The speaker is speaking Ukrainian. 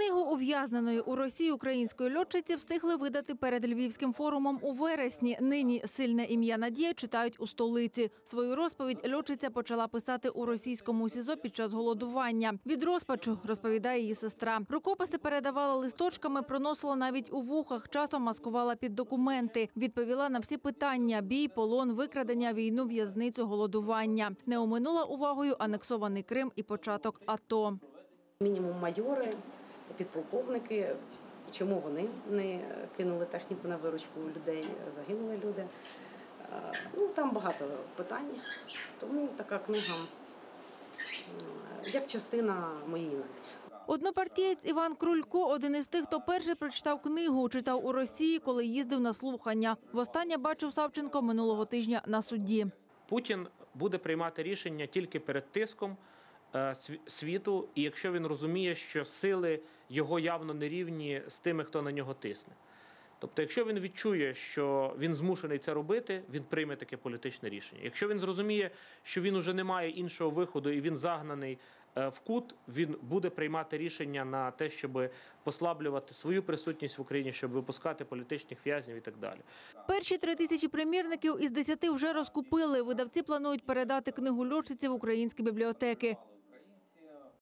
Книгу ув'язненої у Росії української льотчиці встигли видати перед львівським форумом у вересні. Нині сильне ім'я Надія читають у столиці. Свою розповідь льотчиця почала писати у російському СІЗО під час голодування. Від розпачу розповідає її сестра. Рукописи передавала листочками, проносила навіть у вухах. Часом маскувала під документи. Відповіла на всі питання: бій, полон, викрадення, війну, в'язницю, голодування. Не оминула увагою анексований Крим і початок АТО. Мінімум майори, підполковники. Чому вони не кинули техніку на виручку людей, загинули люди. Е, Ну, там багато питань. Тому така книга як частина моєї надії. Однопартієць Іван Крулько один із тих, хто перший прочитав книгу, читав у Росії, коли їздив на слухання. Востаннє бачив Савченко минулого тижня на суді. Путін буде приймати рішення тільки перед тиском світу, і якщо він розуміє, що сили його явно не рівні з тими, хто на нього тисне. Тобто, якщо він відчує, що він змушений це робити, він прийме таке політичне рішення. Якщо він зрозуміє, що він уже не має іншого виходу і він загнаний е, в кут, він буде приймати рішення на те, щоб послаблювати свою присутність в Україні, щоб випускати політичних в'язнів і так далі. Перші три тисячі примірників із десяти вже розкупили. Видавці планують передати книгу льотчиці в українські бібліотеки.